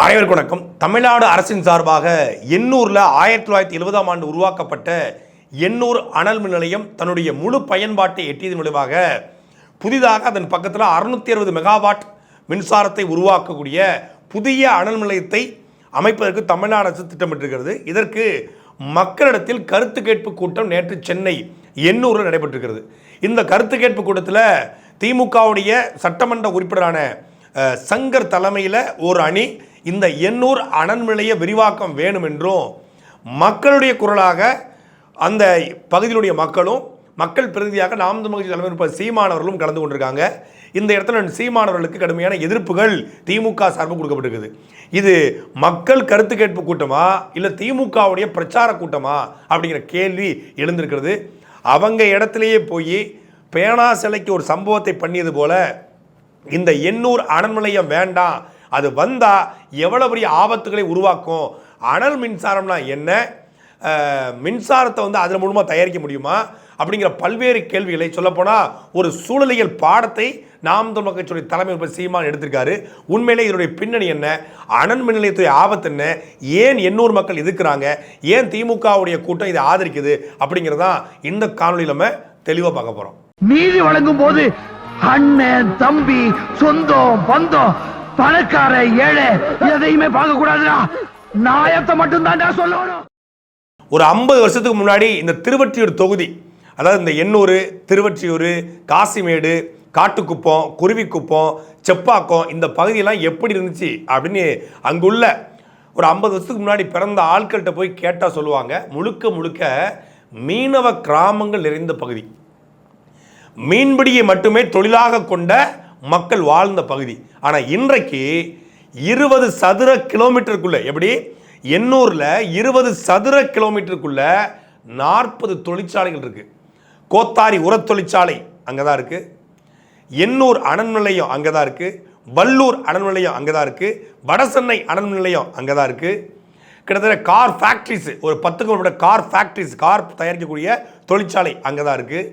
அனைவருக்கும் வணக்கம். தமிழ்நாடு அரசின் சார்பாக எண்ணூரில் ஆயிரத்தி தொள்ளாயிரத்தி எழுபதாம் ஆண்டு உருவாக்கப்பட்ட எண்ணூர் அனல் மின் நிலையம் தன்னுடைய முழு பயன்பாட்டை எட்டியதன் விளைவாக புதிதாக அதன் பக்கத்தில் அறுநூத்தி அறுபது மெகாவாட் மின்சாரத்தை உருவாக்கக்கூடிய புதிய அனல் நிலையத்தை அமைப்பதற்கு தமிழ்நாடு அரசு திட்டமிட்டிருக்கிறது. இதற்கு மக்களிடத்தில் கருத்து கேட்பு கூட்டம் நேற்று சென்னை எண்ணூரில் நடைபெற்றிருக்கிறது. இந்த கருத்து கேட்பு கூட்டத்தில் திமுகவுடைய சட்டமன்ற உறுப்பினரான சங்கர் தலைமையில் ஒரு அணி இந்த எண்ணூர் அனல் நிலைய விரிவாக்கம் வேணும் என்றும் மக்களுடைய குரலாக அந்த பகுதியிலுடைய மக்களும் மக்கள் பிரதிநிதியாக நாம் மகிழ்ச்சி கட்சி இருப்ப சீமானவர்களும் கலந்து கொண்டிருக்காங்க. இந்த இடத்துல சீமானவர்களுக்கு கடுமையான எதிர்ப்புகள் திமுக சார்பு கொடுக்கப்பட்டிருக்குது. இது மக்கள் கருத்து கேட்பு கூட்டமா இல்லை திமுகவுடைய பிரச்சார கூட்டமா அப்படிங்கிற கேள்வி எழுந்திருக்கிறது. அவங்க இடத்துலையே போய் பேனா சிலைக்கு ஒரு சம்பவத்தை பண்ணியது போல இந்த எண்ணூர் அனல் நிலையம் வேண்டாம் அது வந்தால் எவ்வளோ பெரிய ஆபத்துகளை உருவாக்கும்? அனல் மின்சாரம்னா என்ன? மின்சாரத்தை வந்து அதன் மூலமாக தயாரிக்க முடியுமா? அப்படிங்கிற பல்வேறு கேள்விகளை சொல்லப்போனால் ஒரு சூழலியல் பாடத்தை நாம் தமிழ் கட்சியுடைய தலைமை இப்ப சீமான் எடுத்திருக்காரு. உண்மையிலே இதனுடைய பின்னணி என்ன? அனல் மின் நிலையத்துடைய ஆபத்து என்ன? ஏன் எண்ணூர் மக்கள் எதிர்க்கிறாங்க? ஏன் திமுகவுடைய கூட்டம் இதை ஆதரிக்குது? அப்படிங்கிறதான் இந்த காணொலியில நம்ம தெளிவாக பார்க்க போகிறோம் நீதி வழங்கும் போது அண்ணன் தம்பி சொந்தம் பந்தம் பணக்கார ஏழை எதையுமே பார்க்க கூடாதுடா நாயத்தை மட்டும் தான்டா சொல்லணும். ஒரு ஐம்பது வருஷத்துக்கு முன்னாடி இந்த திருவற்றியூர் தொகுதி அதாவது இந்த எண்ணூர் திருவற்றியூர் காசிமேடு காட்டுக்குப்பம் குருவிக்குப்பம் செப்பாக்கம் இந்த பகுதியெல்லாம் எப்படி இருந்துச்சு அப்படின்னு அங்குள்ள ஒரு ஐம்பது வருஷத்துக்கு முன்னாடி பிறந்த ஆட்கள்கிட்ட போய் கேட்டால் சொல்லுவாங்க. முழுக்க முழுக்க மீனவ கிராமங்கள் நிறைந்த பகுதி. மீன்பிடியை மட்டுமே தொழிலாக கொண்ட மக்கள் வாழ்ந்த பகுதி. ஆனால் இன்றைக்கு இருபது சதுர கிலோமீட்டருக்குள்ளே எப்படி? எண்ணூரில் இருபது சதுர கிலோமீட்டருக்குள்ள நாற்பது தொழிற்சாலைகள் இருக்குது கோத்தாரி உரத் தொழிற்சாலை அங்கே தான் இருக்குது எண்ணூர் அனல் நிலையம் அங்கே தான் இருக்குது வல்லூர் அனல் நிலையம் அங்கே தான் இருக்குது வடசென்னை அனல் நிலையம் அங்கே தான் இருக்குது கிட்டத்தட்ட கார் ஃபேக்ட்ரிஸ் ஒரு பத்துக்கும் கார் ஃபேக்ட்ரிஸ் கார் தயாரிக்கக்கூடிய தொழிற்சாலை அங்கே தான் இருக்குது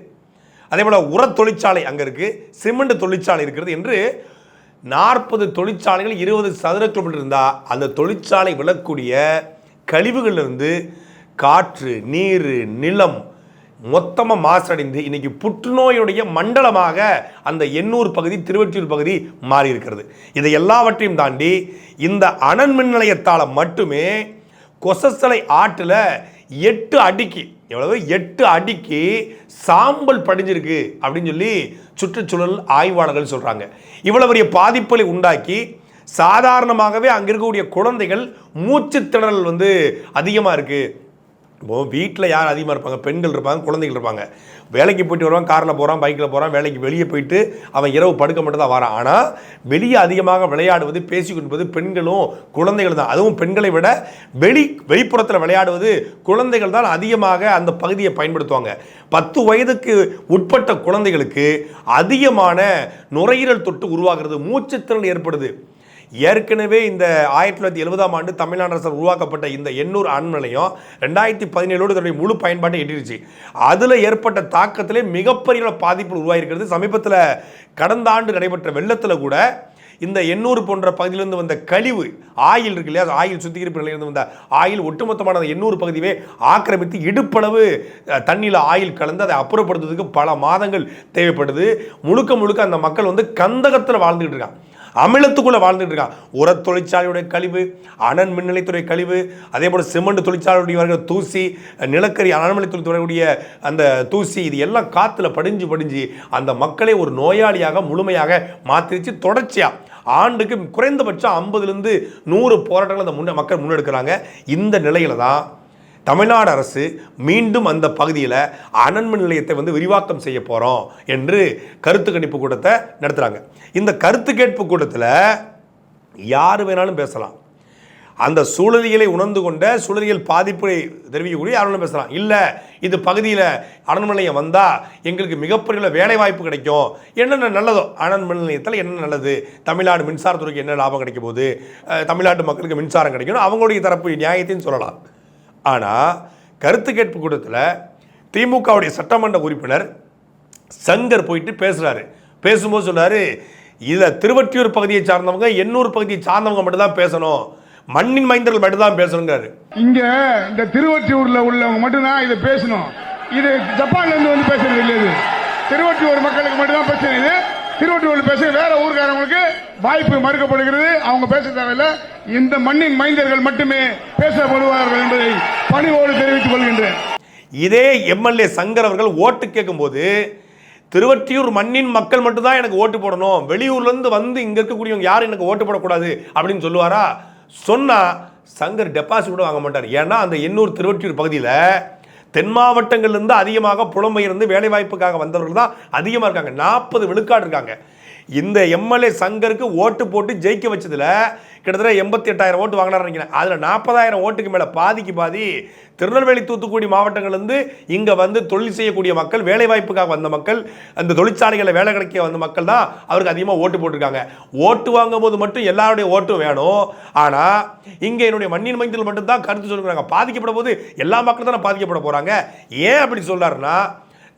அதே போல் உரத் தொழிற்சாலை அங்கே இருக்குது சிமெண்ட் தொழிற்சாலை இருக்கிறது என்று நாற்பது தொழிற்சாலைகள் இருபது சதுர கிலோமீட்டர் இருந்தால் அந்த தொழிற்சாலை விழக்கூடிய கழிவுகளிலிருந்து காற்று நீர் நிலம் மொத்தமாக மாசடைந்து இன்னைக்கு புற்றுநோயுடைய மண்டலமாக அந்த எண்ணூர் பகுதி திருவற்றியூர் பகுதி மாறி இருக்கிறது இதை எல்லாவற்றையும் தாண்டி இந்த அனல் மின் நிலையத்தால் மட்டுமே கொசஸ்தலை ஆற்றில் எட்டு அடிக்கு எவ்வளவு? எட்டு அடிக்கு சாம்பல் படிஞ்சிருக்கு அப்படின்னு சொல்லி சுற்றுச்சூழல் ஆய்வாளர்கள் சொல்கிறாங்க இவ்வளவு பெரிய பாதிப்புகளை உண்டாக்கி சாதாரணமாகவே அங்கே இருக்கக்கூடிய குழந்தைகள் மூச்சு திணறல் வந்து அதிகமாக இருக்குது இப்போ வீட்டில் யார் அதிகமாக இருப்பாங்க? பெண்கள் இருப்பாங்க குழந்தைகள் இருப்பாங்க. வேலைக்கு போயிட்டு வருவான் காரில் போகிறான் பைக்கில் போகிறான் வேலைக்கு வெளியே போயிட்டு அவன் இரவு படுக்க மட்டும் தான் வரான். ஆனால் வெளியே அதிகமாக விளையாடுவது பேசிக்கொண்டிருப்பது பெண்களும் குழந்தைகள் தான். அதுவும் பெண்களை விட வெளி வெளிப்புறத்தில் விளையாடுவது குழந்தைகள் தான் அதிகமாக அந்த பகுதியை பயன்படுத்துவாங்க. பத்து வயதுக்கு உட்பட்ட குழந்தைகளுக்கு அதிகமான நுரையீரல் தொட்டு உருவாகிறது மூச்சுத்திறன் ஏற்படுது. ஏற்கனவே இந்த ஆயிரத்தி தொள்ளாயிரத்தி எழுபதாம் ஆண்டு தமிழ்நாடு அரசால் உருவாக்கப்பட்ட இந்த எண்ணூர் அணு நிலையம் ரெண்டாயிரத்தி பதினேழோடு இதனுடைய முழு பயன்பாட்டை எட்டிருச்சு. அதில் ஏற்பட்ட தாக்கத்திலே மிகப்பெரிய பாதிப்பு உருவாகிருக்கிறது சமீபத்தில் கடந்த ஆண்டு நடைபெற்ற வெள்ளத்தில் கூட இந்த எண்ணூர் போன்ற பகுதியிலிருந்து வந்த கழிவு ஆயில் இருக்கு இல்லையா? ஆயில் சுத்திகரிப்பு நிலையிலிருந்து வந்த ஆயில் ஒட்டுமொத்தமான எண்ணூறு எண்ணூர் பகுதியே ஆக்கிரமித்து இடுப்பளவு தண்ணியில் ஆயில் கலந்து அதை அப்புறப்படுத்துறதுக்கு பல மாதங்கள் தேவைப்படுது. முழுக்க முழுக்க அந்த மக்கள் வந்து கந்தகத்தில் வாழ்ந்துகிட்டு இருக்காங்க. அமிலத்துக்குள்ளே வாழ்ந்துட்டு இருக்கான். உரத் தொழிற்சாலையுடைய கழிவு அனன் மின்நிலைத்துறை கழிவு அதே போல் சிமெண்ட் தொழிற்சாலையுடைய வருகிற தூசி நிலக்கரி அனல்மிலை அந்த தூசி இது எல்லாம் காற்றுல படிஞ்சு படிஞ்சு அந்த மக்களை ஒரு நோயாளியாக முழுமையாக மாற்றிருச்சு தொடர்ச்சியாக ஆண்டுக்கு குறைந்தபட்சம் ஐம்பதுலேருந்து நூறு போராட்டங்கள் அந்த முன்ன மக்கள் முன்னெடுக்கிறாங்க. இந்த நிலையில் தான் தமிழ்நாடு அரசு மீண்டும் அந்த பகுதியில் அனன்மின் நிலையத்தை வந்து விரிவாக்கம் செய்ய போகிறோம் என்று கருத்து கணிப்பு கூட்டத்தை நடத்துகிறாங்க இந்த கருத்து கேட்பு கூட்டத்தில் யார் வேணாலும் பேசலாம். அந்த சூழலியலை உணர்ந்து கொண்ட சூழலியல் பாதிப்பை தெரிவிக்கக்கூடிய யாரும் பேசலாம். இல்லை இது பகுதியில் அனல் நிலையம் வந்தால் எங்களுக்கு மிகப்பெரிய வேலை வாய்ப்பு கிடைக்கும். என்னென்ன நல்லதோ அனல் மின் நிலையத்தில் என்ன நல்லது? தமிழ்நாடு மின்சாரத்துறைக்கு என்ன லாபம் கிடைக்கும் போது தமிழ்நாட்டு மக்களுக்கு மின்சாரம் கிடைக்கணும். அவங்களுடைய தரப்பு நியாயத்தையும் சொல்லலாம். ஆனால் கருத்து கேட்பு கூட்டத்தில் திமுகவுடைய சட்டமன்ற உறுப்பினர் சங்கர் போயிட்டு பேசுகிறாரு பேசும்போது சொன்னார் இதில் திருவற்றியூர் பகுதியை சார்ந்தவங்க எண்ணூர் பகுதியை சார்ந்தவங்க மட்டும்தான் பேசணும். மண்ணின் மைந்தர்கள் மட்டும்தான் பேசணுங்கிறாரு இங்க இந்த திருவற்றியூர்ல உள்ளவங்க மட்டும்தான் இதை பேசணும். இது ஜப்பான்ல இருந்து வந்து பேசுறது இல்லை இது. திருவொற்றியூர் மக்களுக்கு மட்டும்தான் பிரச்சனை இது பேச வேற ஊர்காரங்களுக்கு வாய்ப்பு மறுக்கப்படுகிறது. அவங்க பேச தேவையில்லை. இந்த மண்ணின் மைந்தர்கள் மட்டுமே பேசப்படுவார்கள் என்பதை பணிவோடு தெரிவித்துக் கொள்கின்றேன். இதே எம்எல்ஏ சங்கர் அவர்கள் ஓட்டு கேட்கும்போது திருவற்றியூர் மண்ணின் மக்கள் மட்டும்தான் எனக்கு ஓட்டு போடணும். வெளியூர்லேருந்து வந்து இங்கே இருக்கக்கூடியவங்க யாரும் எனக்கு ஓட்டு போடக்கூடாது அப்படின்னு சொல்லுவாரா? சொன்னால் சங்கர் டெபாசிட் கூட வாங்க மாட்டார். ஏன்னா அந்த எண்ணூர் திருவற்றியூர் பகுதியில் தென் மாவட்டங்கள்லேருந்து அதிகமாக புலம்பெயர்ந்து வேலைவாய்ப்புக்காக வந்தவர்கள் தான் அதிகமாக இருக்காங்க. நாற்பது விழுக்காடு இருக்காங்க. இந்த எம்எல்ஏ சங்கருக்கு ஓட்டு போட்டு ஜெயிக்க வச்சதில் கிட்டத்தட்ட எண்பத்தி எட்டாயிரம் ஓட்டு வாங்கினார் நினைக்கிறேன். அதில் நாற்பதாயிரம் ஓட்டுக்கு மேலே பாதிக்கு பாதி திருநெல்வேலி தூத்துக்குடி மாவட்டங்கள்லேருந்து இங்கே வந்து தொழில் செய்யக்கூடிய மக்கள் வேலைவாய்ப்புக்காக வந்த மக்கள் அந்த தொழிற்சாலைகளில் வேலை கிடைக்க வந்த மக்கள் தான் அவருக்கு அதிகமாக ஓட்டு போட்டிருக்காங்க. ஓட்டு வாங்கும் போது மட்டும் எல்லாருடைய ஓட்டும் வேணும். ஆனால் இங்கே என்னுடைய மண்ணின் மைந்தல் மட்டும்தான் கருத்து சொல்லுறாங்க பாதிக்கப்பட போது எல்லா மக்களும் தானே பாதிக்கப்பட போகிறாங்க ஏன் அப்படி சொல்கிறாருன்னா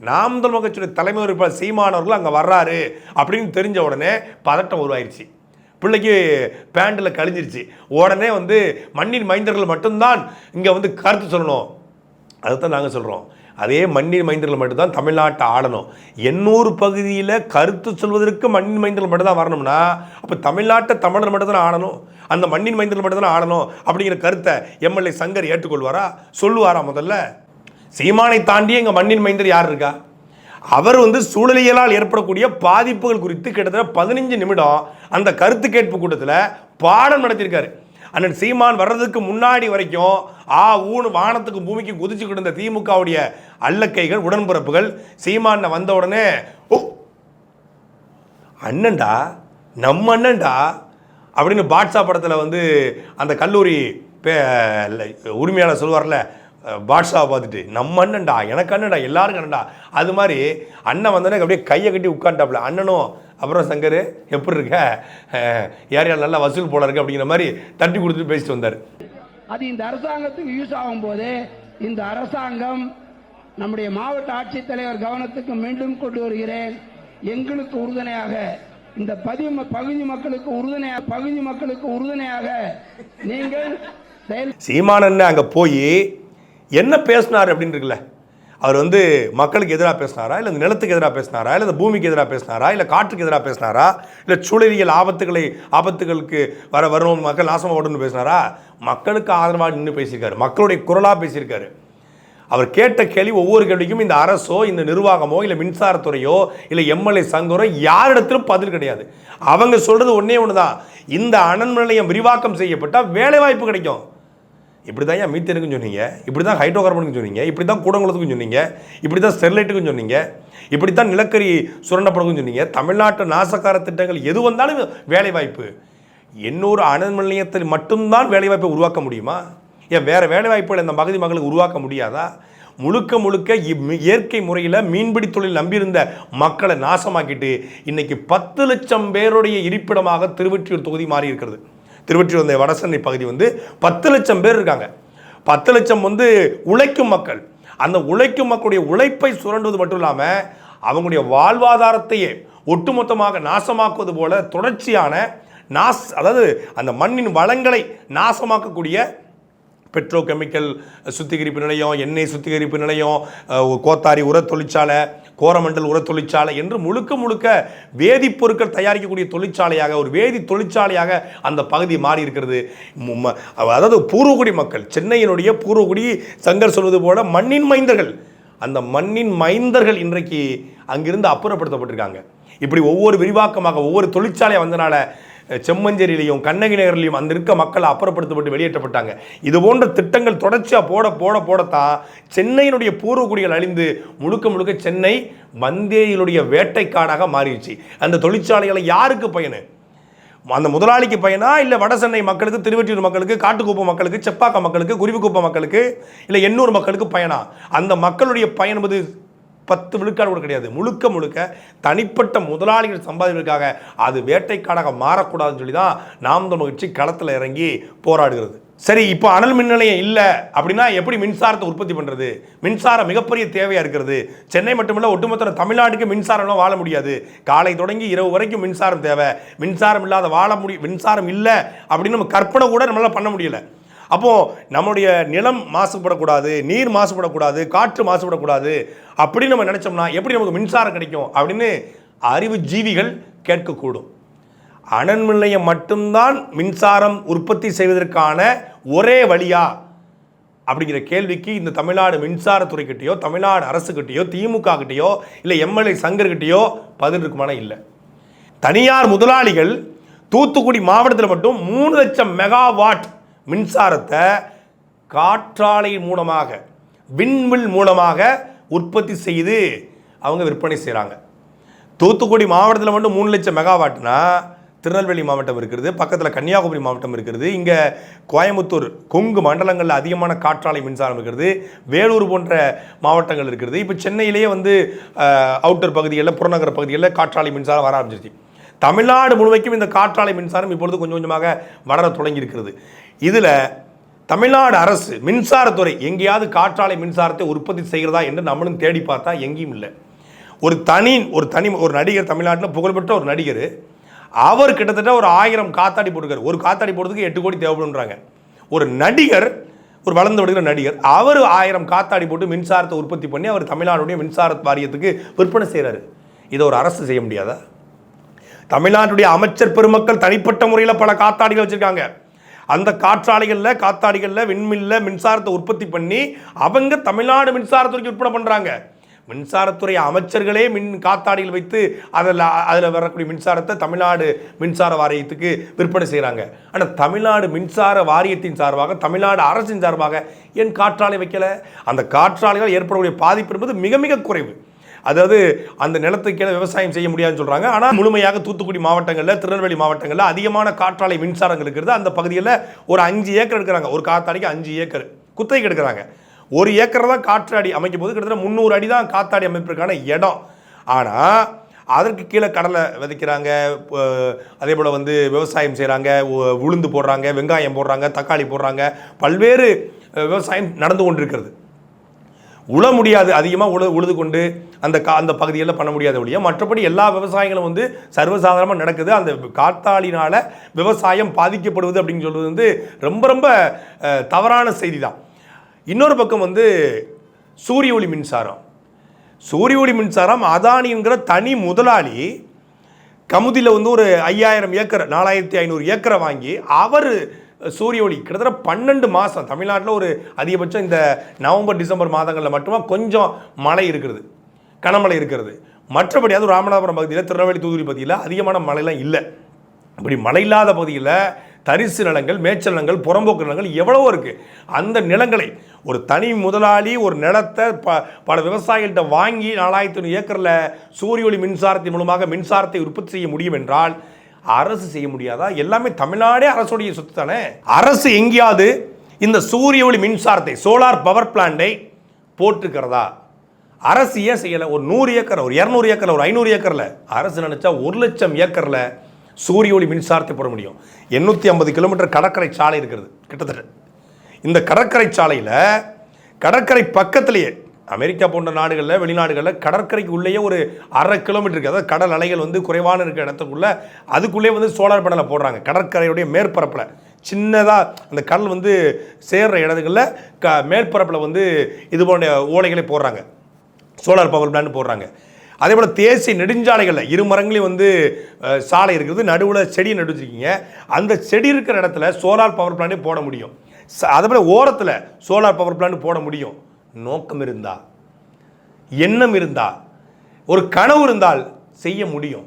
நாம் தமிழ் கட்சியுடைய தலைமை உறுப்பினர் சீமானவர்கள் அங்கே வர்றாரு அப்படின்னு தெரிஞ்ச உடனே பதட்டம் உருவாயிருச்சு. பிள்ளைக்கு பேண்டில் கழிஞ்சிருச்சு. உடனே வந்து மண்ணின் மைந்தர்கள் மட்டும்தான் இங்கே வந்து கருத்து சொல்லணும். அதுதான் நாங்கள் சொல்கிறோம் அதே மண்ணின் மைந்தர்கள் மட்டும்தான் தமிழ்நாட்டை ஆளணும். எண்ணூறு பகுதியில் கருத்து சொல்வதற்கு மண்ணின் மைந்தர்கள் மட்டும்தான் வரணும்னா அப்போ தமிழ்நாட்டை தமிழர் மட்டும்தான் ஆடணும் ஆளணும்? அந்த மண்ணின் மைந்தர்கள் மட்டும்தான் ஆடணும் ஆளணும் அப்படிங்கிற கருத்தை எம்எல்ஏ சங்கர் ஏற்றுக்கொள்வாரா? சொல்லுவாரா முதல்ல? சீமானை தாண்டி எங்கள் மண்ணின் மைந்தர் யார் இருக்கா? அவர் வந்து சூழலியலால் ஏற்படக்கூடிய பாதிப்புகள் குறித்து கிட்டத்தட்ட பதினஞ்சு நிமிடம் அந்த கருத்து கேட்பு கூட்டத்தில் பாடம் நடத்தியிருக்காரு. அண்ணன் சீமான் வர்றதுக்கு முன்னாடி வரைக்கும் ஆ ஊனு வானத்துக்கு பூமிக்கு குதிச்சு இருந்த திமுகவுடைய அல்லக்கைகள் உடன்பிறப்புகள் சீமான வந்த உடனே ஓ அண்ணன்டா நம்ம அண்ணன்டா அப்படின்னு பாட்ஷா படத்தில் வந்து அந்த கல்லூரி பே உரிமையாளர் சொல்லுவார்ல பாட்ஷாவை பார்த்துட்டு நம்ம அண்ணன்டா எனக்கு அண்ணன்டா எல்லாருக்கும் அண்ணன்டா. அது மாதிரி அண்ணன் வந்தோடனே அப்படியே கையை கட்டி உட்காந்துட்டாப்புல அண்ணனும் அப்புறம் சங்கர் எப்படி இருக்க? யார் யார் நல்லா வசூல் போல இருக்கு அப்படிங்கிற மாதிரி தட்டி கொடுத்துட்டு பேசிட்டு வந்தார். அது இந்த அரசாங்கத்துக்கு யூஸ் ஆகும் போது இந்த அரசாங்கம் நம்முடைய மாவட்ட ஆட்சித்தலைவர் கவனத்துக்கு மீண்டும் கொண்டு வருகிறேன். எங்களுக்கு உறுதுணையாக இந்த பதி பகுதி மக்களுக்கு உறுதுணையாக பகுதி மக்களுக்கு உறுதுணையாக நீங்கள் சீமானண்ணன் அங்கே போய் என்ன பேசினார் அப்படின்னு இருக்குல்ல அவர் வந்து மக்களுக்கு எதிராக பேசினாரா? இல்லை இந்த நிலத்துக்கு எதிராக பேசினாரா? இல்லை இந்த பூமிக்கு எதிராக பேசினாரா? இல்லை காற்றுக்கு எதிராக பேசினாரா? இல்லை சூழலியல் ஆபத்துகளை ஆபத்துகளுக்கு வர வரும் மக்கள் நாசமாக ஓடணும்னு பேசினாரா? மக்களுக்கு ஆதரவாக நின்று பேசியிருக்காரு. மக்களுடைய குரலாக பேசியிருக்காரு. அவர் கேட்ட கேள்வி ஒவ்வொரு கேள்விக்கும் இந்த அரசோ இந்த நிர்வாகமோ இல்லை மின்சாரத்துறையோ இல்லை எம்எல்ஏ சங்கரோ யாரிடத்திலும் பதில் கிடையாது. அவங்க சொல்கிறது ஒன்றே ஒன்று தான் இந்த அனல் நிலையம் விரிவாக்கம் செய்யப்பட்டால் வேலைவாய்ப்பு கிடைக்கும். இப்படி தான் ஏன் மீத்தேனுக்கும் சொன்னீங்க? இப்படி தான் ஹைட்ரோ கார்பனுக்கும் சொன்னீங்க. இப்படி தான் கூடங்குளத்துக்கும் சொன்னீங்க. இப்படி தான் ஸ்டெர்லைட்டுக்கும் சொன்னீங்க. இப்படி தான் நிலக்கரி சுரண்டப்படக்கும் சொன்னீங்க. தமிழ்நாட்டு நாசக்கார திட்டங்கள் எது வந்தாலும் வேலைவாய்ப்பு. எண்ணூறு அனல் நிலையத்தில் மட்டும்தான் வேலைவாய்ப்பை உருவாக்க முடியுமா? ஏன் வேறு வேலைவாய்ப்புகள் இந்த பகுதி மக்களுக்கு உருவாக்க முடியாதா? முழுக்க முழுக்க இம்- இயற்கை முறையில் மீன்பிடி தொழில் நம்பியிருந்த மக்களை நாசமாக்கிட்டு இன்றைக்கி பத்து லட்சம் பேருடைய இருப்பிடமாக திருவொற்றியூர் தொகுதி மாறி இருக்கிறது திருவொற்றியூர் வடசென்னை பகுதி வந்து பத்து லட்சம் பேர் இருக்காங்க. பத்து லட்சம் வந்து உழைக்கும் மக்கள். அந்த உழைக்கும் மக்களுடைய உழைப்பை சுரண்டுவது மட்டும் இல்லாமல் அவங்களுடைய வாழ்வாதாரத்தையே ஒட்டுமொத்தமாக நாசமாக்குவது போல தொடர்ச்சியான நாஸ் அதாவது அந்த மண்ணின் வளங்களை நாசமாக்கக்கூடிய பெட்ரோ கெமிக்கல் சுத்திகரிப்பு நிலையம் எண்ணெய் சுத்திகரிப்பு நிலையம் கோத்தாரி உர தொழிற்சாலை கோரமண்டல் உர தொழிற்சாலை என்று முழுக்க முழுக்க வேதிப்பொருட்கள் தயாரிக்கக்கூடிய தொழிற்சாலையாக ஒரு வேதி தொழிற்சாலையாக அந்த பகுதி மாறி இருக்கிறது அதாவது பூர்வகுடி மக்கள் சென்னையினுடைய பூர்வகுடி சங்கர் சொல்வது போல மண்ணின் மைந்தர்கள். அந்த மண்ணின் மைந்தர்கள் இன்றைக்கு அங்கிருந்து அப்புறப்படுத்தப்பட்டிருக்காங்க. இப்படி ஒவ்வொரு விரிவாக்கமாக ஒவ்வொரு தொழிற்சாலையாக வந்தனால செம்மஞ்சேரியிலையும் கண்ணகி நகர்லையும் அந்த இருக்க மக்கள் அப்புறப்படுத்தப்பட்டு வெளியேற்றப்பட்டாங்க. இது போன்ற திட்டங்கள் தொடர்ச்சியாக போட போட போடத்தான் சென்னையினுடைய பூர்வக்குடிகள் அழிந்து முழுக்க முழுக்க சென்னை வந்தேயிலுடைய வேட்டைக்காடாக மாறிடுச்சு. அந்த தொழிற்சாலைகளை யாருக்கு பயனு? அந்த முதலாளிக்கு பயனா? இல்லை வட சென்னை மக்களுக்கு திருவெற்றியூர் மக்களுக்கு காட்டுக்குப்பம் மக்களுக்கு செப்பாக்கம் மக்களுக்கு குருவிக்குப்பம் மக்களுக்கு இல்லை எண்ணூர் மக்களுக்கு பயனா? அந்த மக்களுடைய பயன் என்பது பத்து விழுக்காடு கூட கிடையாது. முழுக்க முழுக்க தனிப்பட்ட முதலாளிகள் சம்பாதிப்பதற்காக அது வேட்டைக்காடாக மாறக்கூடாதுன்னு சொல்லி தான் நாம் தமிழ் கட்சி களத்தில் இறங்கி போராடுகிறது. சரி இப்போ அனல் மின் நிலையம் இல்லை அப்படின்னா எப்படி மின்சாரத்தை உற்பத்தி பண்ணுறது மின்சாரம் மிகப்பெரிய தேவையாக இருக்கிறது. சென்னை மட்டுமல்ல ஒட்டுமொத்த தமிழ்நாட்டுக்கு மின்சாரம்லாம் வாழ முடியாது. காலை தொடங்கி இரவு வரைக்கும் மின்சாரம் தேவை. மின்சாரம் இல்லாத வாழ முடியும் மின்சாரம் இல்லை அப்படின்னு நம்ம கற்பனை கூட நம்மளால் பண்ண முடியலை. அப்போது நம்முடைய நிலம் மாசுபடக்கூடாது நீர் மாசுபடக்கூடாது காற்று மாசுபடக்கூடாது. அப்படின்னு நம்ம நினச்சோம்னா எப்படி நமக்கு மின்சாரம் கிடைக்கும்? அப்படின்னு அறிவு ஜீவிகள் கேட்கக்கூடும். அனல் நிலையம் மட்டும்தான் மின்சாரம் உற்பத்தி செய்வதற்கான ஒரே வழியா? அப்படிங்கிற கேள்விக்கு இந்த தமிழ்நாடு மின்சாரத்துறைக்கிட்டேயோ தமிழ்நாடு அரசுக்கிட்டேயோ திமுக கிட்டேயோ இல்லை எம்எல்ஏ சங்கர்கிட்டேயோ பதில் இருக்குமான இல்லை. தனியார் முதலாளிகள் தூத்துக்குடி மாவட்டத்தில் மட்டும் மூணு லட்சம் மெகாவாட் மின்சாரத்தை காற்றாலை மூலமாக விண்மில் மூலமாக உற்பத்தி செய்து அவங்க விற்பனை செய்கிறாங்க தூத்துக்குடி மாவட்டத்தில் மட்டும் மூணு லட்சம் மெகாவாட்னா திருநெல்வேலி மாவட்டம் இருக்கிறது பக்கத்தில் கன்னியாகுமரி மாவட்டம் இருக்கிறது இங்கே கோயம்புத்தூர் கொங்கு மண்டலங்களில் அதிகமான காற்றாலை மின்சாரம் இருக்கிறது வேலூர் போன்ற மாவட்டங்கள் இருக்கிறது. இப்போ சென்னையிலேயே வந்து அவுட்டர் பகுதிகளில் புறநகர பகுதிகளில் காற்றாலை மின்சாரம் வர ஆரம்பிச்சிருச்சு. தமிழ்நாடு முழுமைக்கும் இந்த காற்றாலை மின்சாரம் இப்பொழுது கொஞ்சம் கொஞ்சமாக வளர தொடங்கி இருக்கிறது இதில் தமிழ்நாடு அரசு மின்சாரத்துறை எங்கேயாவது காற்றாலை மின்சாரத்தை உற்பத்தி செய்கிறதா என்று நம்மளும் தேடி பார்த்தா எங்கேயும் இல்லை. ஒரு தனி ஒரு தனி ஒரு நடிகர் தமிழ்நாட்டில் புகழ்பெற்ற ஒரு நடிகர் அவர் கிட்டத்தட்ட ஒரு ஆயிரம் காத்தாடி போட்டுக்கார் ஒரு காத்தாடி போடுறதுக்கு எட்டு கோடி தேவைப்படுன்றாங்க ஒரு நடிகர் ஒரு வளர்ந்து வருகிற நடிகர் அவர் ஆயிரம் காத்தாடி போட்டு மின்சாரத்தை உற்பத்தி பண்ணி அவர் தமிழ்நாடுடைய மின்சார வாரியத்துக்கு விற்பனை செய்கிறாரு இதை ஒரு அரசு செய்ய முடியாதா? தமிழ்நாட்டுடைய அமைச்சர் பெருமக்கள் தனிப்பட்ட முறையில் பல காத்தாடிகள் வச்சுருக்காங்க. அந்த காற்றாலைகளில் காத்தாடிகளில் விண்மில்ல மின்சாரத்தை உற்பத்தி பண்ணி அவங்க தமிழ்நாடு மின்சாரத்துறைக்கு விற்பனை பண்ணுறாங்க மின்சாரத்துறை அமைச்சர்களே மின் காத்தாடிகள் வைத்து அதில் அதில் வரக்கூடிய மின்சாரத்தை தமிழ்நாடு மின்சார வாரியத்துக்கு விற்பனை செய்கிறாங்க ஆனால் தமிழ்நாடு மின்சார வாரியத்தின் சார்பாக தமிழ்நாடு அரசின் சார்பாக ஏன் காற்றாலை வைக்கல? அந்த காற்றாலைகள் ஏற்படக்கூடிய பாதிப்பு என்பது மிக மிக குறைவு. அதாவது அந்த நிலத்துக்கீழே விவசாயம் செய்ய முடியாதுன்னு சொல்கிறாங்க ஆனால் முழுமையாக தூத்துக்குடி மாவட்டங்களில் திருநெல்வேலி மாவட்டங்களில் அதிகமான காற்றாலை மின்சாரங்கள் இருக்கிறது அந்த பகுதியில் ஒரு அஞ்சு ஏக்கர் எடுக்கிறாங்க. ஒரு காத்தாடிக்கு அஞ்சு ஏக்கர் குத்தகைக்கு எடுக்கிறாங்க. ஒரு ஏக்கர் தான் காற்றாடி அமைக்கும் போது கிட்டத்தட்ட முந்நூறு அடி தான் காத்தாடி அமைப்பிற்கான இடம். ஆனால் அதற்கு கீழே கடலை விதைக்கிறாங்க. அதே போல் வந்து விவசாயம் செய்கிறாங்க உ- உளுந்து போடுறாங்க வெங்காயம் போடுறாங்க தக்காளி போடுறாங்க. பல்வேறு விவசாயம் நடந்து கொண்டிருக்கிறது. உழ முடியாது அதிகமாக உழு உழுது கொண்டு அந்த கா அந்த பகுதியில் பண்ண முடியாத ஒழிய மற்றபடி எல்லா விவசாயங்களும் வந்து சர்வசாதாரணமாக நடக்குது. அந்த காத்தாளினால் விவசாயம் பாதிக்கப்படுவது அப்படின்னு சொல்வது வந்து ரொம்ப ரொம்ப தவறான செய்தி தான் இன்னொரு பக்கம் வந்து சூரிய ஒளி மின்சாரம். சூரிய ஒளி மின்சாரம் அதானிங்கிற தனி முதலாளி கமுதியில் வந்து ஒரு ஐயாயிரம் ஏக்கர் நாலாயிரத்தி ஐநூறு ஏக்கரை வாங்கி அவர் சூரிய ஒளி கிட்டத்தட்ட பன்னெண்டு மாதம் தமிழ்நாட்டில் ஒரு அதிகபட்சம் இந்த நவம்பர் டிசம்பர் மாதங்களில் மட்டுமா கொஞ்சம் மழை இருக்கிறது. கனமழை இருக்கிறது. மற்றபடி அது ராமநாதபுரம் பகுதியில் திருநெல்வேலி தூத்துக்குடி பகுதியில் அதிகமான மழைலாம் இல்லை. இப்படி மழை இல்லாத பகுதியில் தரிசு நிலங்கள் மேய்ச்சல் நிலங்கள் புறம்போக்கு நிலங்கள் எவ்வளவோ இருக்குது அந்த நிலங்களை ஒரு தனி முதலாளி ஒரு நிலத்தை ப பல விவசாயிகள்கிட்ட வாங்கி நாலாயிரத்தி ஏக்கரில் சூரிய ஒளி மின்சாரத்தின் மூலமாக மின்சாரத்தை உற்பத்தி செய்ய முடியும் என்றால் அரசு செய்ய முடியாதா? எல்லாமே தமிழ்நாடே அரசுடைய சொத்து தானே? அரசு எங்கேயாவது இந்த சூரிய ஒளி மின்சாரத்தை சோலார் பவர் பிளான்ட்டை போட்டிருக்கிறதா அரசு ஏன் செய்யலை? ஒரு நூறு ஏக்கர் ஒரு இரநூறு ஏக்கர் ஒரு ஐநூறு ஏக்கரில்? அரசு நினச்சா ஒரு லட்சம் ஏக்கரில் சூரிய ஒளி மின்சாரத்தை போட முடியும். எண்ணூற்றி ஐம்பது கிலோமீட்டர் கடற்கரை சாலை இருக்கிறது கிட்டத்தட்ட. இந்த கடற்கரை சாலையில் கடற்கரை பக்கத்திலேயே அமெரிக்கா போன்ற நாடுகளில் வெளிநாடுகளில் கடற்கரைக்கு உள்ளேயே ஒரு அரை கிலோமீட்டர் அதாவது கடல் அலைகள் வந்து குறைவான இருக்கிற இடத்துக்குள்ளே அதுக்குள்ளேயே வந்து சோலார் பேனலை போடுறாங்க. கடற்கரையுடைய மேற்பரப்பில். சின்னதாக அந்த கடல் வந்து சேர்ற இடங்களில் க மேற்பரப்பில் வந்து இது போன்ற ஓலைகளை போடுறாங்க. சோலார் பவர் பிளான் போடுறாங்க. அதே போல் தேசிய நெடுஞ்சாலைகளில் இரு மரங்களையும் வந்து சாலை இருக்கிறது நடுவில் செடி நடுச்சிருக்கீங்க அந்த செடி இருக்கிற இடத்துல சோலார் பவர் பிளான்ட்டே போட முடியும். ச- அதே போல் ஓரத்தில் சோலார் பவர் பிளான்ட் போட முடியும். நோக்கம் இருந்தா எண்ணம் இருந்தா ஒரு கனவு இருந்தால் செய்ய முடியும்.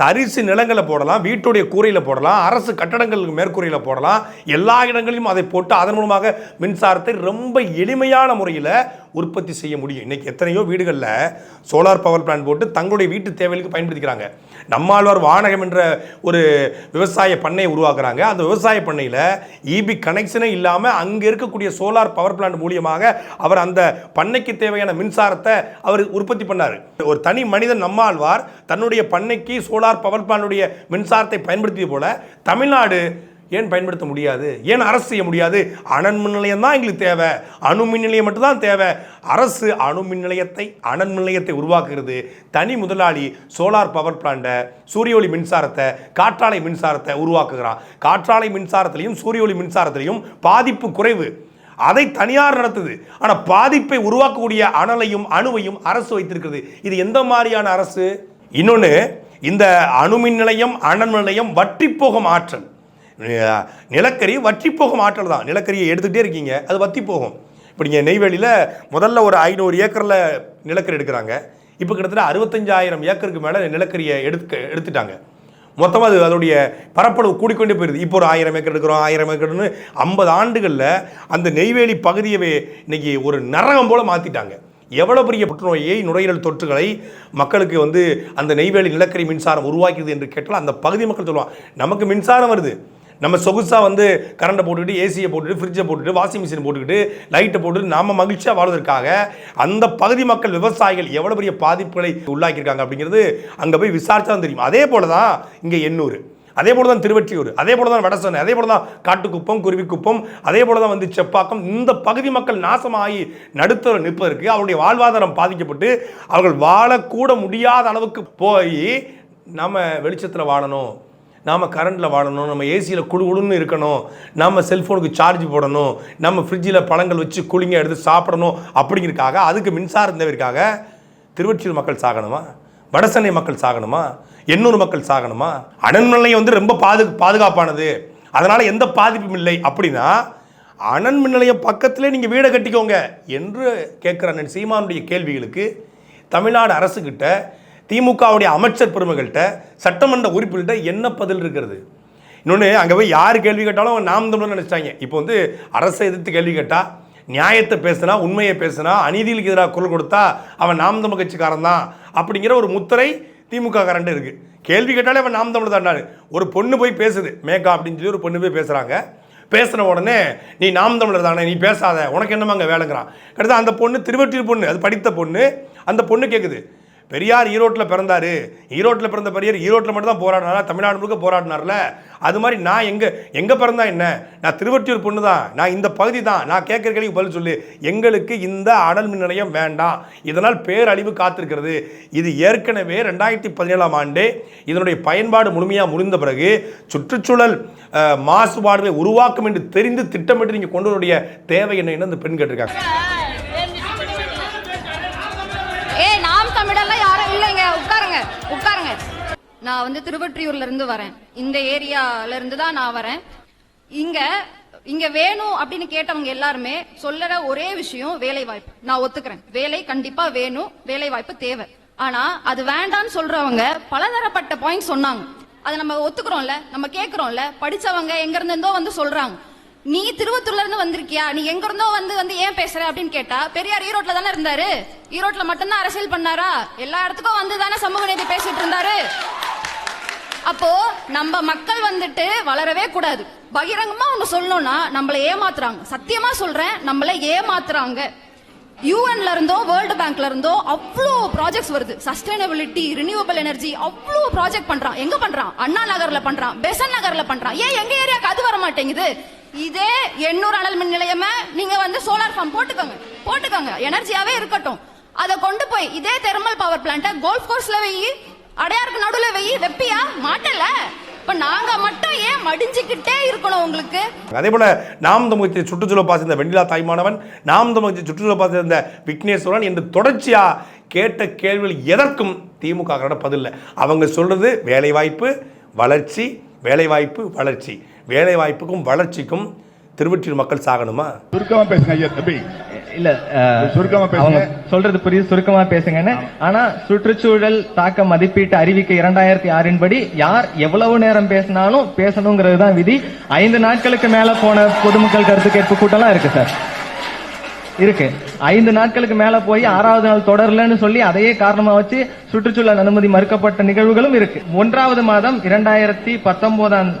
தரிசு நிலங்களை போடலாம் வீட்டுடைய கூரையில் போடலாம் அரசு கட்டடங்களுக்கு மேற்கூரையில் போடலாம் எல்லா இடங்களிலும் அதை போட்டு அதன் மூலமாக மின்சாரத்தை ரொம்ப எளிமையான முறையில் உற்பத்தி செய்ய முடியும். இன்றைக்கி எத்தனையோ வீடுகளில் சோலார் பவர் பிளான்ட் போட்டு தங்களுடைய வீட்டு தேவைகளுக்கு பயன்படுத்திக்கிறாங்க. நம்மாழ்வார் வானகம் என்ற ஒரு விவசாய பண்ணையை உருவாக்குறாங்க. அந்த விவசாய பண்ணையில் இபி கனெக்ஷனே இல்லாமல் அங்கே இருக்கக்கூடிய சோலார் பவர் பிளான்ட் மூலியமாக அவர் அந்த பண்ணைக்கு தேவையான மின்சாரத்தை அவர் உற்பத்தி பண்ணார். ஒரு தனி மனிதன் நம்மாழ்வார் தன்னுடைய பண்ணைக்கு சோலார் பவர் பிளான்டுடைய மின்சாரத்தை பயன்படுத்தியது போல தமிழ்நாடு ஏன் பயன்படுத்த முடியாது? ஏன் அரசு செய்ய முடியாது? அனல் மின் நிலையம் தான் எங்களுக்கு தேவை. அணு மின் நிலையம் மட்டும்தான் தேவை. அரசு அணு மின் நிலையத்தை அனல் மின் நிலையத்தை உருவாக்குறது தனி முதலாளி சோலார் பவர் பிளான்ட்டை சூரிய ஒளி மின்சாரத்தை காற்றாலை மின்சாரத்தை உருவாக்குகிறான். காற்றாலை மின்சாரத்திலையும் சூரிய ஒளி மின்சாரத்திலையும் பாதிப்பு குறைவு. அதை தனியார் நடத்துது. ஆனால் பாதிப்பை உருவாக்கக்கூடிய அனலையும் அணுவையும் அரசு வைத்திருக்கிறது. இது எந்த மாதிரியான அரசு? இன்னொன்று இந்த அணுமின் நிலையம் அனல் நிலையம் வற்றி போகும் ஆற்றல். நிலக்கரி வற்றி போகும் ஆற்றல் தான். நிலக்கரியை எடுத்துகிட்டே இருக்கீங்க அது வற்றி போகும் இப்போ நீங்கள் நெய்வேலியில் முதல்ல ஒரு ஐநூறு ஏக்கரில் நிலக்கரி எடுக்கிறாங்க. இப்போ கிட்டத்தட்ட அறுபத்தஞ்சாயிரம் ஏக்கருக்கு மேலே நிலக்கரியை எடுத்து எடுத்துட்டாங்க. மொத்தமாக அது அதோடைய பரப்பளவு கூடிக்கொண்டே போயிருது. இப்போ ஒரு ஆயிரம் ஏக்கர் எடுக்கிறோம் ஆயிரம் ஏக்கர்னு ஐம்பது ஆண்டுகளில் அந்த நெய்வேலி பகுதியவே இன்னைக்கு ஒரு நரகம் போல மாற்றிட்டாங்க எவ்வளோ பெரிய புற்றுநோயை நுரையீரல் தொற்றுகளை மக்களுக்கு வந்து அந்த நெய்வேலி நிலக்கரி மின்சாரம் உருவாக்கியது என்று கேட்டால் அந்த பகுதி மக்கள் சொல்லுவாங்க நமக்கு மின்சாரம் வருது. நம்ம சொகுசாக வந்து கரண்ட்டை போட்டுக்கிட்டு ஏசியை போட்டுட்டு ஃப்ரிட்ஜை போட்டுட்டு வாஷிங் மிஷின் போட்டுக்கிட்டு லைட்டை போட்டுட்டு நாம் மகிழ்ச்சியாக வாழ்வதற்காக அந்த பகுதி மக்கள் விவசாயிகள் எவ்வளோ பெரிய பாதிப்புகளை உள்ளாக்கியிருக்காங்க அப்படிங்கிறது அங்கே போய் விசாரிச்சா தான் தெரியும். அதே போல தான் இங்கே எண்ணூர். அதே போல தான் திருவற்றியூர். அதே போல தான் வடசனை அதே போல தான் காட்டுக்குப்பம் குருவிக்குப்பம். அதே போல தான் வந்து செப்பாக்கம். இந்த பகுதி மக்கள் நாசமாகி நடுத்தர நிற்பதற்கு அவருடைய வாழ்வாதாரம் பாதிக்கப்பட்டு அவர்கள் வாழக்கூட முடியாத அளவுக்கு போய் நம்ம வெளிச்சத்தில் வாழணும். நாம் கரண்டில் வாழணும் நம்ம ஏசியில் குழு குழுன்னு இருக்கணும் நம்ம செல்ஃபோனுக்கு சார்ஜ் போடணும் நம்ம ஃப்ரிட்ஜில் பழங்கள் வச்சு கூலிங்க எடுத்து சாப்பிடணும் அப்படிங்கிறதுக்காக அதுக்கு மின்சாரம் தேவைக்காக திருவொற்றியூர் மக்கள் சாகணுமா? வடசென்னை மக்கள் சாகணுமா? எண்ணூர் மக்கள் சாகணுமா? அனல் நிலையம் வந்து ரொம்ப பாது பாதுகாப்பானது. அதனால் எந்த பாதிப்பும் இல்லை. அப்படின்னா அனல் மின் நிலையம் பக்கத்திலே நீங்கள் வீடை கட்டிக்கோங்க என்று கேட்குற சீமானுடைய கேள்விகளுக்கு தமிழ்நாடு அரசுக்கிட்ட திமுகவுடைய அமைச்சர் பெருமைகள்கிட்ட சட்டமன்ற உறுப்பினர்கிட்ட என்ன பதில் இருக்கிறது? இன்னொன்று அங்கே போய் யார் கேள்வி கேட்டாலும் அவன் நாம் தமிழ் நினச்சாங்க இப்போ வந்து அரசை எதிர்த்து கேள்வி கேட்டால் நியாயத்தை பேசினா உண்மையை பேசினா அநீதிகளுக்கு எதிராக குரல் கொடுத்தா அவன் நாம் தமிழ் கட்சிக்காரன் தான் அப்படிங்கிற ஒரு முத்திரை திமுக கரண்ட் இருக்குது கேள்வி கேட்டாலே அவன் நாம் தமிழ் தாண்டாரு ஒரு பொண்ணு போய் பேசுது மேக்கா அப்படின்னு சொல்லி ஒரு பொண்ணு போய் பேசுகிறாங்க பேசின உடனே நீ நாம் தமிழர் தானே நீ பேசாத உனக்கு என்னமா அங்கே வேலைங்கிறான். கடைசி அந்த பொண்ணு திருவற்றியூர் பொண்ணு அது படித்த பொண்ணு அந்த பொண்ணு கேட்குது பெரியார் ஈரோட்டில் பிறந்தார். ஈரோட்டில் பிறந்த பெரியார் ஈரோட்டில் மட்டும் தான் போராடினாரா? தமிழ்நாடு முழுக்க போராடினார்ல? அது மாதிரி நான் எங்கே எங்கே பிறந்தா என்ன? நான் திருவற்றியூர் பொண்ணு தான் நான் இந்த பகுதி தான் நான் கேட்குற கேள்விக்கு பதில் சொல்லு. எங்களுக்கு இந்த அனல் மின் நிலையம் வேண்டாம். இதனால் பேரழிவு காத்திருக்கிறது. இது ஏற்கனவே ரெண்டாயிரத்தி பதினேழாம் ஆண்டு இதனுடைய பயன்பாடு முழுமையாக முடிந்த பிறகு சுற்றுச்சூழல் மாசுபாடுகளை உருவாக்கும் என்று தெரிந்து திட்டமிட்டு நீங்கள் கொண்டு வரக்கூடிய தேவை என்ன அந்த பெண் கேட்டிருக்காங்க? தமிழெல்லாம் யாரும் இல்லைங்க. உட்காருங்க. உட்காருங்க. நான் வந்து திருவற்றியூர்ல இருந்து வரேன். இந்த ஏரியால இருந்து தான் நான் வரேன். இங்க இங்க வேணும் அப்படின்னு கேட்டவங்க எல்லாருமே சொல்லற ஒரே விஷயம் வேலை வாய்ப்பு நான் ஒத்துக்கிறேன். வேலை கண்டிப்பா வேணும். வேலை வாய்ப்பு தேவை. ஆனா அது வேண்டாம்னு சொல்றவங்க பலதரப்பட்ட பாயிண்ட் சொன்னாங்க. அதை நம்ம ஒத்துக்கிறோம்ல. நம்ம கேக்குறோம்ல. படிச்சவங்க எங்க இருந்தோ வந்து சொல்றாங்க. நீ திருவத்தூர்ல இருந்து வந்திருக்கியா? நீ எங்க இருந்தோ வந்து வந்து ஏன் பேசுற அப்படின்னு கேட்டா பெரியார் ஈரோட்ல தானே இருந்தாரு. ஈரோட்ல மட்டும்தான் அரசியல் பண்ணாரா? எல்லா இடத்துக்கும் வந்து தானே சமூக நீதி பேசிட்டு இருந்தாரு. அப்போ நம்ம மக்கள் வந்துட்டு வளரவே கூடாது. பகிரங்கமா ஒண்ணு சொல்லணும்னா நம்மள ஏமாத்துறாங்க. சத்தியமா சொல்றேன் நம்மள ஏமாத்துறாங்க. யூஎன்ல இருந்தோ வேர்ல்டு பேங்க்ல இருந்தோ அவ்வளோ ப்ராஜெக்ட்ஸ் வருது. சஸ்டைனபிலிட்டி ரினியூவபிள் எனர்ஜி அவ்வளோ ப்ராஜெக்ட் பண்றான். எங்க பண்றான்? அண்ணா நகர்ல பண்றான் பெசன் நகர்ல பண்றான். ஏன் எங்க ஏரியாக்கு அது வர மாட்டேங்குது. இதே எண்ணூர் அனல் மின் நிலையம நீங்க வந்து சோலார் ஃபார்ம் போட்டுக்கோங்க. போட்டுக்கோங்க. எனர்ஜியாவே இருக்கட்டும். அதை கொண்டு போய் இதே தெர்மல் பவர் பிளான்ட்ட கோல்ஃப் கோர்ஸ்ல வெயி அடையாருக்கு நடுவுல வெயி வெப்பியா? மாட்டல. இப்ப நாங்க மட்டும் ஏன் மடிஞ்சுக்கிட்டே இருக்கணும் உங்களுக்கு? அதே போல நாம் தமிழகத்தை சுற்றுச்சூழல் பாசிந்த வெண்ணிலா தாய்மானவன் நாம் தமிழகத்தை சுற்றுச்சூழல் பாசிந்த விக்னேஸ்வரன் என்று தொடர்ச்சியா கேட்ட கேள்விகள் எதற்கும் திமுக பதில் இல்லை. அவங்க சொல்றது வேலைவாய்ப்பு வளர்ச்சி வேலைவாய்ப்பு வளர்ச்சி. வேலைவாய்ப்புக்கும் வளர்ச்சிக்கும் திருவொற்றியூர் மக்கள் சாகணுமா? சுருக்கமா பேசுங்க ஐயா தம்பி. இல்ல சுருக்கமா பேசுங்க. சொல்றது புரியுது சுருக்கமா பேசுங்கன்னு. ஆனா சுற்றுச்சூழல் தாக்க மதிப்பீட்டு அறிவிக்கை இரண்டாயிரத்தி ஆறின் படி யார் எவ்வளவு நேரம் பேசினாலும் பேசணுங்கிறது தான் விதி. ஐந்து நாட்களுக்கு மேல போன பொதுமக்கள் கருத்து கேட்பு கூட்டம்லாம் இருக்கு சார். இருக்கு. ஐந்து நாட்களுக்கு மேல போய் ஆறாவது நாள் தொடரலன்னு சொல்லி அதையே காரணமா வச்சு சுற்றுச்சூழல் அனுமதி மறுக்கப்பட்ட நிகழ்வுகளும் இருக்கு. ஒன்றாவது மாதம் இரண்டாயிரத்தி பத்தொன்பதாம்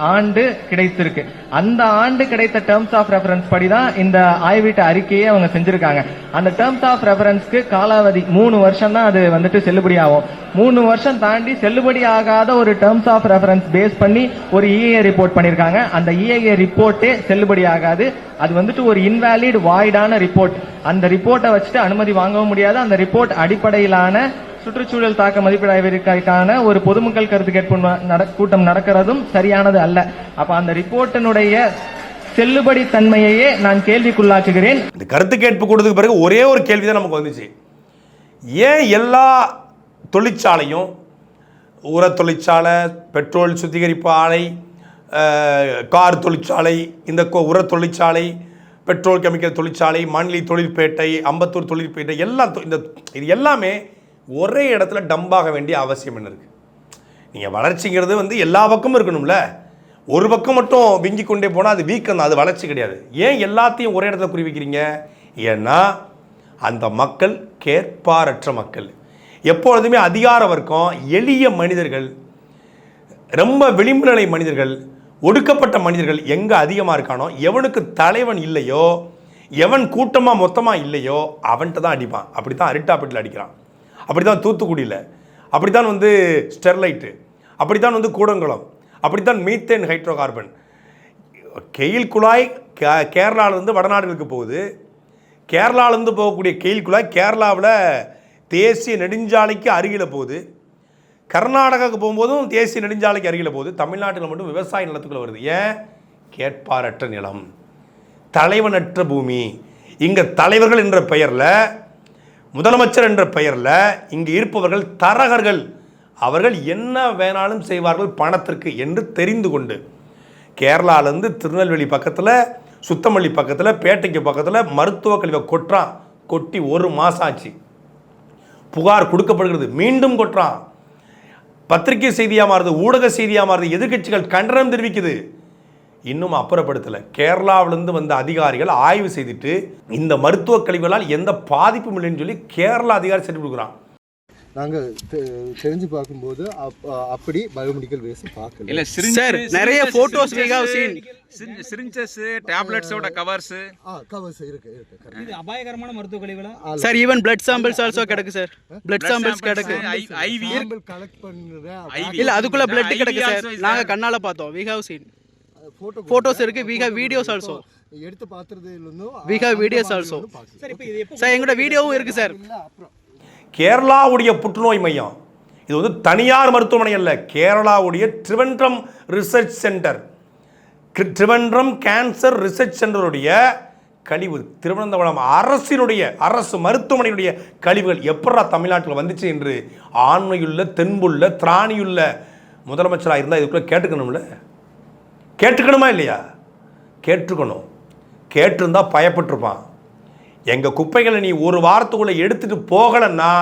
ஆண்டு கிடைத்திருக்கு. அந்த ஆண்டு கிடைத்த டேர்ம்ஸ் ஆஃப் ரெஃபரன்ஸ் படிதான் இந்த ஆய்வீட்டு அறிக்கையை அவங்க செஞ்சிருக்காங்க. அந்த டேர்ம்ஸ் ஆஃப் ரெஃபரன்ஸ்க்கு காலாவதி மூணு வருஷம் தான் அது வந்துட்டு செல்லுபடியாகும். மூணு வருஷம் தாண்டி செல்லுபடி ஆகாத ஒரு டேர்ம்ஸ் ஆஃப் ரெஃபரன்ஸ் பேஸ் பண்ணி ஒரு இஏஏ ரிப்போர்ட் பண்ணிருக்காங்க. அந்த இஏஏ ரிப்போர்ட்டே செல்லுபடி ஆகாது. அது வந்துட்டு ஒரு இன்வாலிட் வாய்டான ரிப்போர்ட் அந்த ரிப்போர்ட்டை வச்சுட்டு அனுமதி வாங்கவும் முடியாது. அந்த ரிப்போர்ட் அடிப்படையிலான சுற்றுச்சூழல் தாக்க மதிப்பீடு ஒரு பொதுமக்கள் கருத்து கேட்பு கூட்டம் நடக்கிறதும் சரியானது அல்ல. அப்ப அந்த ரிப்போர்ட்டினுடைய செல்லுபடி தன்மையையே நான் கேள்விக்குள்ளாக்குகிறேன். இந்த கருத்து கேட்பு கூட்டத்துக்கு பிறகு ஒரே ஒரு கேள்வி தான் நமக்கு வந்துச்சு. ஏன் எல்லா தொழிற்சாலையும் உர தொழிற்சாலை பெட்ரோல் சுத்திகரிப்பு ஆலை கார் தொழிற்சாலை இந்த உர தொழிற்சாலை பெட்ரோல் கெமிக்கல் தொழிற்சாலை மாநில தொழிற்பேட்டை அம்பத்தூர் தொழிற்பேட்டை எல்லாம் இந்த இது எல்லாமே ஒரே இடத்துல டம்பாக வேண்டிய அவசியம் என்ன இருக்குது நீங்கள் வளர்ச்சிங்கிறது வந்து எல்லா பக்கமும் இருக்கணும்ல. ஒரு பக்கம் மட்டும் விங்கி கொண்டே போனால் அது வீக்கம் தான் அது வளர்ச்சி கிடையாது. ஏன் எல்லாத்தையும் ஒரே இடத்துல குறி வைக்கிறீங்க? ஏன்னா அந்த மக்கள் கேட்பாரற்ற மக்கள். எப்பொழுதுமே அதிகார வர்க்கம் எளிய மனிதர்கள் ரொம்ப விளிம்பு நிலை மனிதர்கள் ஒடுக்கப்பட்ட மனிதர்கள் எங்கே அதிகமாக இருக்கானோ எவனுக்கு தலைவன் இல்லையோ எவன் கூட்டமாக மொத்தமாக இல்லையோ அவன்கிட்ட தான் அடிப்பான். அப்படி தான் அரிட்டாப்பட்டில் அடிக்கிறான். அப்படி தான் தூத்துக்குடியில். அப்படி தான் வந்து ஸ்டெர்லைட்டு. அப்படி தான் வந்து கூடங்குளம். அப்படி தான் மீத்தேன் ஹைட்ரோ கார்பன் கெயில் குழாய் கே கேரளாவிலேருந்து வடநாடுகளுக்கு போகுது. கேரளாவிலேருந்து போகக்கூடிய கெயில் குழாய் கேரளாவில் தேசிய நெடுஞ்சாலைக்கு அருகில் போகுது. கர்நாடகாவுக்கு போகும்போதும் தேசிய நெடுஞ்சாலைக்கு அருகில் போகுது. தமிழ்நாட்டில் மட்டும் விவசாய நிலத்துக்குள்ளே வருது. ஏன்? கேட்பாரற்ற நிலம். தலைவனற்ற பூமி. இங்கே தலைவர்கள் என்ற பெயரில் முதலமைச்சர் என்ற பெயரில் இங்கே இருப்பவர்கள் தரகர்கள். அவர்கள் என்ன வேணாலும் செய்வார்கள் பணத்திற்கு என்று தெரிந்து கொண்டு. கேரளாலேருந்து திருநெல்வேலி பக்கத்தில் சுத்தமல்லி பக்கத்தில் பேட்டைக்கு பக்கத்தில் மருத்துவக் கழிவை கொட்டுறான் கொட்டி ஒரு மாதம் ஆச்சு. புகார் கொடுக்கப்படுகிறது. மீண்டும் கொட்டுறான். பத்திரிகை செய்தியாக மாறுது ஊடக செய்தியாக மாறுது எதிர்க்கட்சிகள் கண்டனம் தெரிவிக்குது. இன்னும் அப்புறப்படுத்தலை. கேரளாவிலேருந்து வந்த அதிகாரிகள் ஆய்வு செய்துட்டு இந்த மருத்துவ கழிவுகளால் எந்த பாதிப்பும் இல்லைன்னு சொல்லி கேரளா அதிகாரி சர்டிஃபிகேட் கொடுக்குறான். நாங்கள் தெரிஞ்சு பார்க்கும்போது அப்- அப்படி பயோமெடிக்கல் வேஸ்ட் பார்க்கல. இல்ல Sir, நிறைய seen. சிரிஞ்சஸ் டேப்லெட்ஸோட கவர்ஸ் ஆ கவர்ஸ் இருக்கு. இது அபாயகரமான மருத்துவ கழிவுகளா? Sir even blood samples also கிடக்கு சார். பிளட் சாம்பிள்ஸ் கிடக்கு. ஐவி collect பண்ணுற இல்ல அதுக்குள்ள பிளட் கிடக்கு சார். நாங்க. கண்ணால பார்த்தோம் we have seen photo Photos இருக்கு, we have videos also. எடுத்து பார்த்ததுல இருந்தும் மாதிரி also. ஒண்ணும் பார்க்கல. சார் இப்போ இது சார் எங்களோட வீடியோவும் இருக்கு சார். இல்ல அப்புறம். கேரளாவுடைய புற்றுநோய் மையம். இது வந்து தனியார் மருத்துவமனை அல்ல கேரளாவுடைய Trivandrum research centre. Trivandrum cancer research சென்டருடைய கழிவு திருவனந்தபுரம் அரசினுடைய அரசு மருத்துவமனையுடைய கழிவுகள் எப்படா தமிழ்நாட்டில் வந்துச்சு என்று ஆண்மையுள்ள தென்புள்ள திராணியுள்ள முதலமைச்சராக இருந்தால் இதுக்குள்ளே கேட்டுக்கணும்ல? கேட்டுக்கணுமா இல்லையா? கேட்டுக்கணும். கேட்டிருந்தால் பயப்பட்டிருப்பான். எங்கள் குப்பைகளை நீ ஒரு வாரத்துக்குள்ளே எடுத்துட்டு போகலைன்னா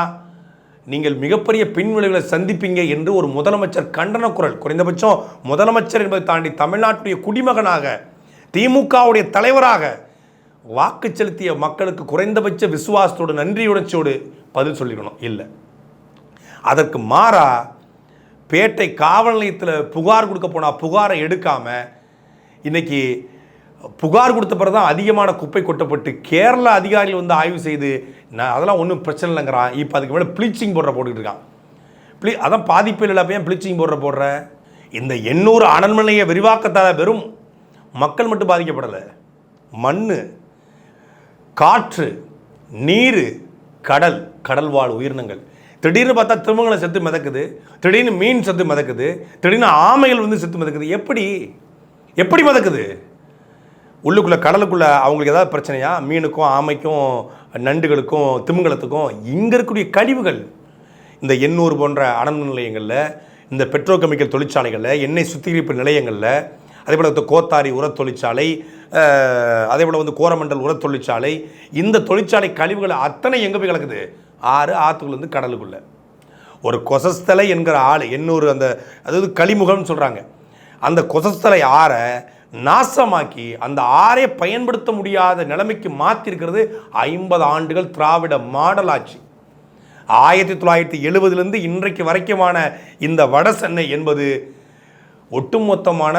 நீங்கள் மிகப்பெரிய பின்விளைவுகளை சந்திப்பீங்க என்று ஒரு முதலமைச்சர் கண்டன குரல். குறைந்தபட்சம் முதலமைச்சர் என்பதை தாண்டி தமிழ்நாட்டுடைய குடிமகனாக திமுகவுடைய தலைவராக வாக்கு செலுத்திய மக்களுக்கு குறைந்தபட்ச விசுவாசத்தோடு நன்றியுணர்ச்சியோடு பதில் சொல்லிக்கணும் இல்லை. அதற்கு மாறா பேட்டை காவல் நிலையத்தில் புகார் கொடுக்க போனால் புகாரை எடுக்காமல் இன்றைக்கி புகார் கொடுத்த பிறகு தான் அதிகமான குப்பை கொட்டப்பட்டு கேரள அதிகாரிகள் வந்து ஆய்வு செய்து நான் அதெல்லாம் ஒன்றும் பிரச்சனை இல்லைங்கிறான் இப்போ அதுக்கு மேலே ப்ளீச்சிங் பவுடரை போட்டுக்கிட்டு இருக்கான். ப்ளீ அதான் பாதிப்பு இல்லை ஏன் ப்ளீச்சிங் பவுடரை போடுற? இந்த எண்ணூறு அனல்மனைய விரிவாக்கத்தால் வெறும் மக்கள் மட்டும் பாதிக்கப்படலை. மண் காற்று நீர் கடல் கடல் வாழ் உயிரினங்கள். திடீர்னு பார்த்தா திருமங்கலம் செத்து மிதக்குது. திடீர்னு மீன் செத்து மிதக்குது. திடீர்னு ஆமைகள் வந்து செத்து மிதக்குது. எப்படி? எப்படி மிதக்குது? உள்ளுக்குள்ளே கடலுக்குள்ளே அவங்களுக்கு ஏதாவது பிரச்சனையா? மீனுக்கும் ஆமைக்கும் நண்டுகளுக்கும் திமிங்கலத்துக்கும் இங்கே இருக்கக்கூடிய கழிவுகள். இந்த எண்ணூர் போன்ற அனல் நிலையங்களில் இந்த பெட்ரோகெமிக்கல் தொழிற்சாலைகளில் எண்ணெய் சுத்திகரிப்பு நிலையங்களில் அதே போல் இந்த கோத்தாரி உரத் தொழிற்சாலை அதே போல் வந்து கோரமண்டல் உரத் தொழிற்சாலை இந்த தொழிற்சாலை கழிவுகள் அத்தனை எங்கே போய் கலக்குது? ஆறு ஆற்றுக்குள்ளேருந்து கடலுக்குள்ளே. ஒரு கொசஸ்தலை என்கிற ஆள் எண்ணூறு அந்த அதாவது கலிமுகம்னு சொல்கிறாங்க அந்த கொசஸ்தலை ஆற நாசமாக்கி அந்த ஆறை பயன்படுத்த முடியாத நிலைமைக்கு மாற்றிருக்கிறது ஐம்பது ஆண்டுகள் திராவிட மாடல் ஆட்சி ஆயிரத்தி தொள்ளாயிரத்தி எழுபதுலேருந்து இன்றைக்கு வரைக்குமான இந்த வட சென்னை என்பது ஒட்டுமொத்தமான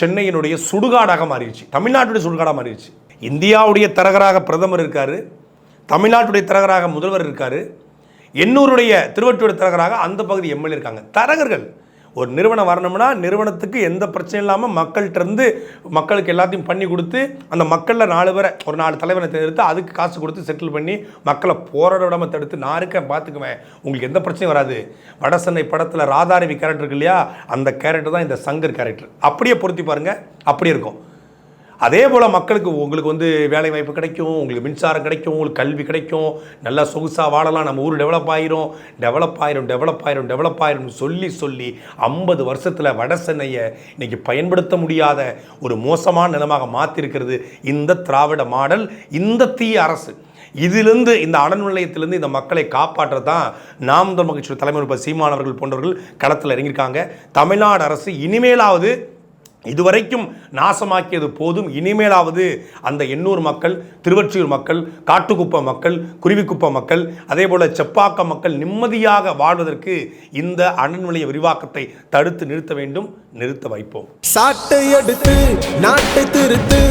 சென்னையினுடைய சுடுகாடாக மாறிடுச்சு. தமிழ்நாட்டுடைய சுடுகாடாக மாறிடுச்சு. இந்தியாவுடைய தரகராக பிரதமர் இருக்கார். தமிழ்நாட்டுடைய தரகராக முதல்வர் இருக்கார். எண்ணூருடைய திருவற்றியூர் தரகராக அந்த பகுதி எம்எல்ஏ இருக்காங்க. தரகர்கள் ஒரு நிறுவனம் வரணும்னா நிறுவனத்துக்கு எந்த பிரச்சனையும் இல்லாமல் மக்கள்கிட்டருந்து மக்களுக்கு எல்லாத்தையும் பண்ணி கொடுத்து அந்த மக்களில் நாலு பேரை ஒரு நாலு தலைவனை தேர்ந்தெடுத்து அதுக்கு காசு கொடுத்து செட்டில் பண்ணி மக்களை போராட விடாமல் தடுத்து நான் இருக்கேன் பார்த்துக்குவேன் உங்களுக்கு எந்த பிரச்சனையும் வராது. வடசென்னை படத்தில் ராதாரவி கேரக்டர் இருக்கு இல்லையா? அந்த கேரக்டர் தான் இந்த சங்கர் கேரக்டர் அப்படியே பொருத்தி பாருங்கள் அப்படியே இருக்கும். அதே போல் மக்களுக்கு உங்களுக்கு வந்து வேலை வாய்ப்பு கிடைக்கும் உங்களுக்கு மின்சாரம் கிடைக்கும் உங்களுக்கு கல்வி கிடைக்கும் நல்லா சொகுசாக வாழலாம் நம்ம ஊர் டெவலப் ஆயிரும். டெவலப் ஆயிரும் டெவலப் ஆயிரும் டெவலப் ஆயிரும் சொல்லி சொல்லி ஐம்பது வருஷத்தில் வட சென்னையை இன்றைக்கி பயன்படுத்த முடியாத ஒரு மோசமான நிலமாக மாற்றிருக்கிறது இந்த திராவிட மாடல் இந்த தீய அரசு. இதிலிருந்து இந்த அனல் நிலையத்திலிருந்து இந்த மக்களை காப்பாற்ற தான் நாம் தமிழ் மகிழ்ச்சி தலைமை சீமானவர்கள் போன்றவர்கள் களத்தில் இறங்கியிருக்காங்க. தமிழ்நாடு அரசு இனிமேலாவது இதுவரைக்கும் நாசமாக்கியது போதும். இனிமேலாவது அந்த எண்ணூர் மக்கள் திருவற்றியூர் மக்கள் காட்டுக்குப்பம் மக்கள் குருவிக்குப்பம் மக்கள் அதே போல செப்பாக்க மக்கள் நிம்மதியாக வாழ்வதற்கு இந்த அனல் நிலைய விரிவாக்கத்தை தடுத்து நிறுத்த வேண்டும் நிறுத்த வைப்போம். சாட்டை எடுத்து நாட்டை திருத்து.